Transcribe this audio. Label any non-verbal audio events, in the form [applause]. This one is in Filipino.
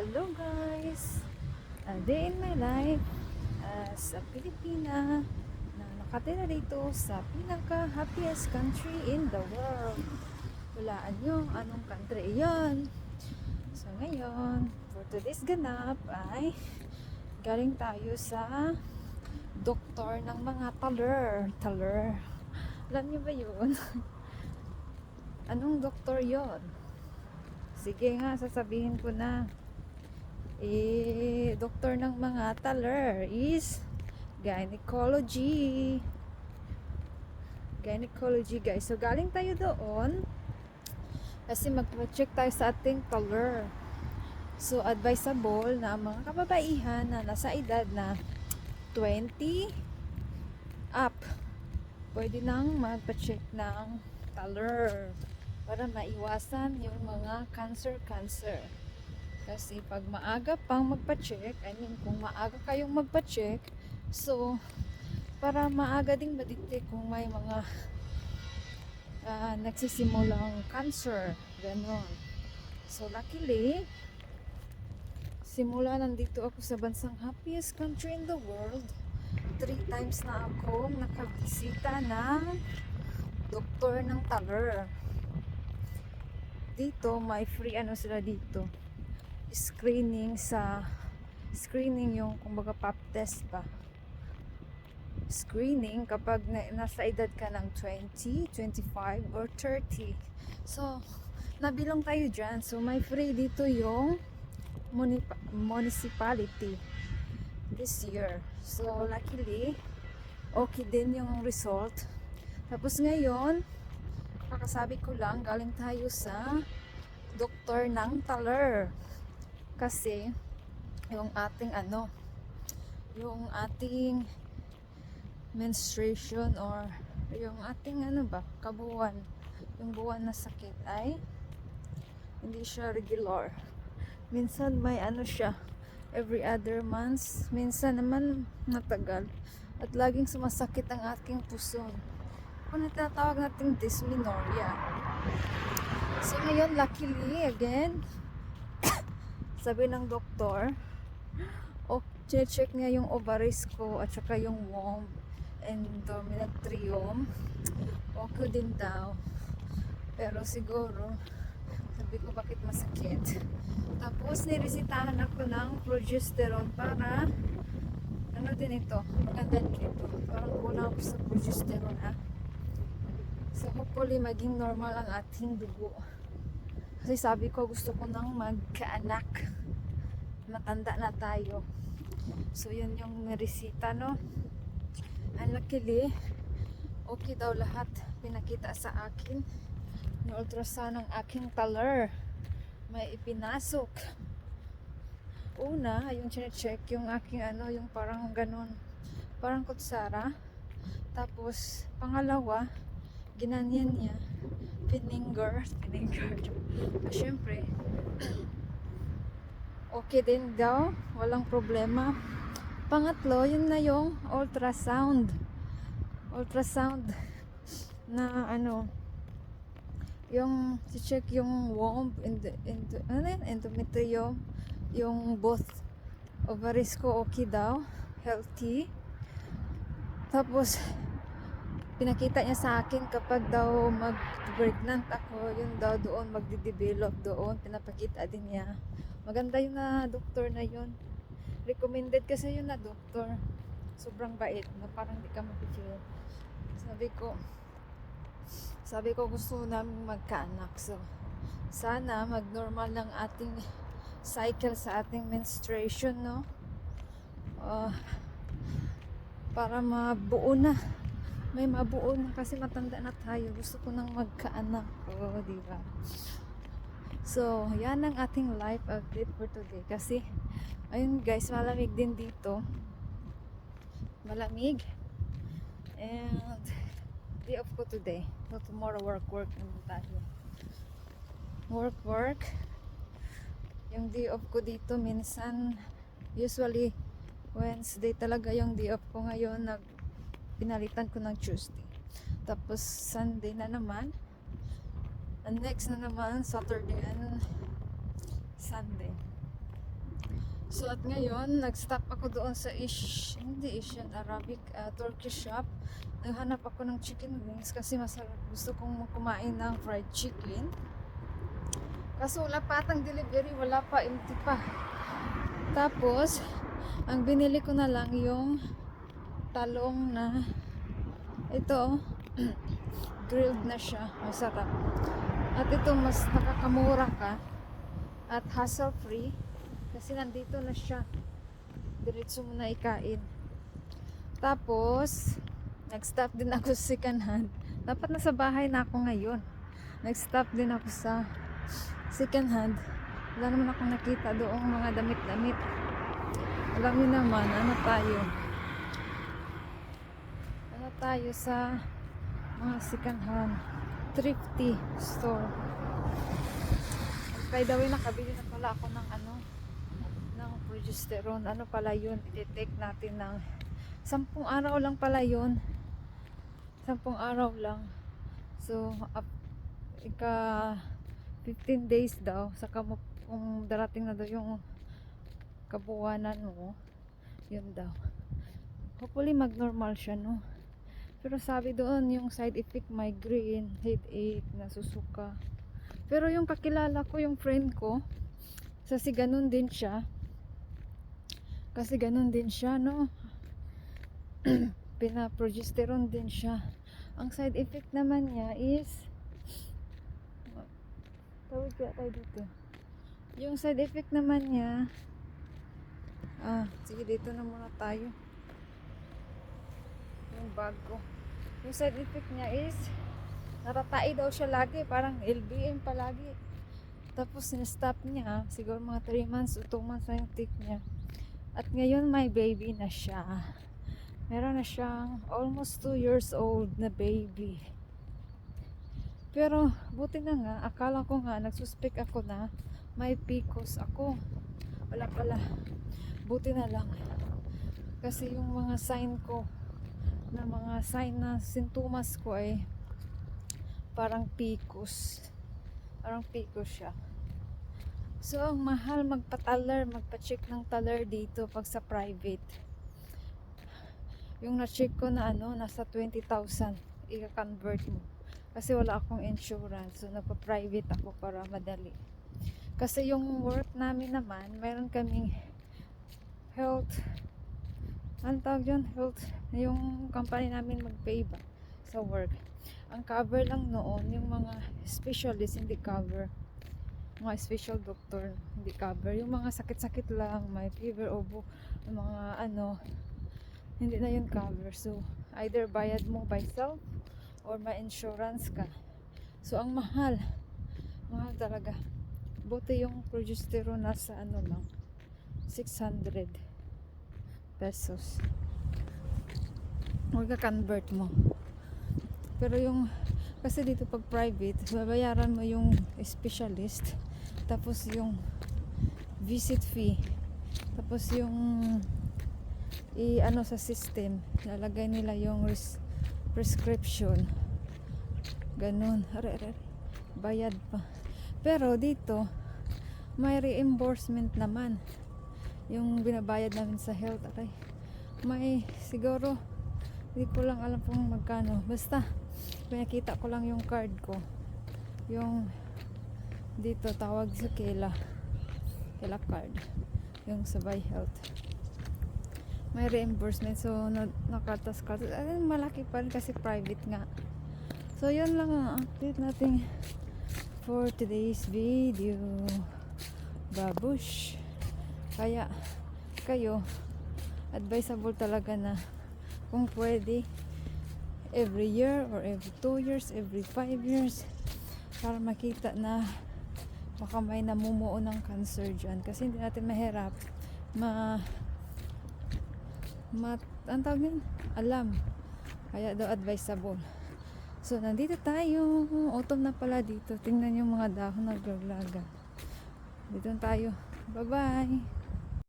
Hello guys! A day in my life as a Pilipina na nakatira dito sa pinaka-happiest country in the world. Walaan nyo anong country iyon. So ngayon, for today's ganap ay galing tayo sa doktor ng mga taler. Taler. Alam niyo ba yun? [laughs] Anong doktor yon? Sige nga, sasabihin ko na. Eh, doktor ng mga taler is gynecology. Gynecology, guys. So, galing tayo doon kasi magpa-check tayo sa ating taler. So, advisable na mga kababaihan na nasa edad na 20 up, pwede nang magpa-check ng taler para maiwasan yung mga cancer-cancer. Kasi pag maaga pang magpa-check, I mean, kung maaga kayong magpa-check, so, para maaga ding madetect kung may mga ah, nagsisimulang cancer, ganon. So, luckily, simula nandito ako sa bansang happiest country in the world, three times na ako nakabisita ng doktor ng taler dito may free ano sila dito screening sa screening yung kumbaga pap test ba? Screening kapag na, nasa edad ka ng 20, 25 or 30 so nabilong tayo dyan. So may free dito yung muni- municipality this year. So luckily okay din yung result. Tapos ngayon kakasabi ko lang, galing tayo sa doktor ng taler. Kasi, yung ating ano, yung ating menstruation or yung ating ano ba, kabuwan, yung buwan na sakit ay hindi siya regular. Minsan may ano siya, every other months. Minsan naman matagal. At laging sumasakit ang aking puso kung natatawag natin dysmenorrhea. So ngayon, luckily, again, sabi ng doktor, o check niya yung ovaries ko at saka yung womb endometrium. Okay din daw. Pero siguro, sabi ko bakit masakit. Tapos niresitahan ako ng progesterone para ano din ito, maganda din ito. Parang kulang ako sa progesterone ah. So hopefully maging normal ang ating dugo. Kasi sabi ko gusto ko nang magkaanak. Matanda na tayo. So yun yung resita no. And luckily, okay daw lahat pinakita sa akin. Yung ultrasound ng aking taler. May ipinasok. Una, yung check yung aking ano, yung parang ganun. Parang kutsara. Tapos, pangalawa, ginanyan niya pininger pininger ah, syempre. [clears throat] Okay din daw. Walang problema. Pangatlo yun na yung ultrasound. Ultrasound na ano yung check yung womb into, into, ano yun? endometrium yung both ovaries ko okay daw healthy. Tapos pinakita niya sa akin kapag daw mag-pregnant ako, yun daw doon magde-develop doon, pinapakita din niya. Maganda yun na doktor na yun. Recommended kasi yun na doktor. Sobrang bait, na parang di ka mapipil. Sabi ko, sabi ko gusto namin magkaanak. So, sana mag-normal lang ating cycle sa ating menstruation, no? Uh, para mabuo na may mabuo na kasi matanda na tayo. Gusto ko nang magkaanak. Oo, oh, di ba? So, yan ang ating life update for today. Kasi, ayun guys, malamig din dito. Malamig. And, day off ko today. So, tomorrow work, work naman tayo. Work, work. Yung day off ko dito, minsan, usually, Wednesday talaga yung day off ko ngayon. Nag, pinalitan ko ng Tuesday. Tapos Sunday na naman. And next na naman Saturday and Sunday. So at ngayon, nag-stop ako doon sa Ish, hindi Asian Arabic, uh, Turkish shop. Naghanap ako ng chicken wings kasi masarap. Gusto kong kumain ng fried chicken. Kaso wala pa atang delivery, wala pa, empty pa. Tapos, ang binili ko na lang yung talong na ito, [clears throat] grilled na siya. Masarap. At ito, mas nakakamura ka at hassle free kasi nandito na siya. Diretso mo na ikain. Tapos, nag-stop din ako sa second hand. Dapat nasa bahay na ako ngayon. Nag-stop din ako sa second hand. Wala naman akong nakita doong mga damit-damit. Alam niyo naman, ano tayo? Tayo sa mga second hand thrifty store. By the way, nakabili na pala ako ng ano, ng progesterone. Ano pala yun? I-take natin ng sampung araw lang pala yun. Sampung araw lang. So, up, ika 15 days daw. Saka mo, kung darating na daw yung kabuwanan mo, yun daw. Hopefully, mag-normal siya, no? Pero sabi doon, yung side effect, migraine, headache, nasusuka. Pero yung kakilala ko, yung friend ko, kasi ganun din siya. Kasi ganun din siya, no? [clears throat] Pinaprogesterone din siya. Ang side effect naman niya is tawag kaya tayo dito. Yung side effect naman niya ah, sige dito na muna tayo. Yung bago. Yung side effect niya is natatai daw siya lagi, parang LBM palagi. Tapos sinastop niya, siguro mga 3 months o 2 months na yung take niya. At ngayon may baby na siya. Meron na siyang almost 2 years old na baby. Pero buti na nga, akala ko nga, nagsuspect ako na may PCOS ako. Wala pala. Buti na lang. Kasi yung mga sign ko, na mga sign na sintomas ko ay parang PCOS. Parang PCOS siya. So, ang mahal magpa-taller, magpa-check ng taller dito pag sa private. Yung na-check ko na ano, nasa 20,000. i-convert mo. Kasi wala akong insurance. So, nagpa-private ako para madali. Kasi yung work namin naman, mayroon kaming health ano tawag yun? Health. Yung company namin mag-pay ba sa work. Ang cover lang noon, yung mga specialist hindi cover. Mga special doctor hindi cover. Yung mga sakit-sakit lang, may fever, obo, mga ano, hindi na yun cover. So, either bayad mo by self or may insurance ka. So, ang mahal. Mahal talaga. Buti yung progesterone nasa ano lang, 600 pesos. Magka-convert mo. Pero yung, kasi dito pag private, babayaran mo yung specialist, tapos yung visit fee, tapos yung i ano sa system, lalagay nila yung res, prescription. Ganun. Are, are, bayad pa. Pero dito, may reimbursement naman yung binabayad namin sa health aray may siguro hindi ko lang alam kung magkano. Basta pinakita ko lang yung card ko. Yung dito tawag sa Kela. Kela card. Yung sabay health. May reimbursement. So na, nakatas ka. Ay, malaki pa rin kasi private nga. So yun lang ang update natin for today's video. Babush kaya kayo advisable talaga na kung pwede every year or every 2 years, every 5 years para makita na baka may namumuo ng cancer dyan. Kasi hindi natin mahirap ma ma ang tawag yun? alam. Kaya daw advisable. So nandito tayo. Autumn na pala dito. Tingnan yung mga dahon naglaga dito tayo. Bye bye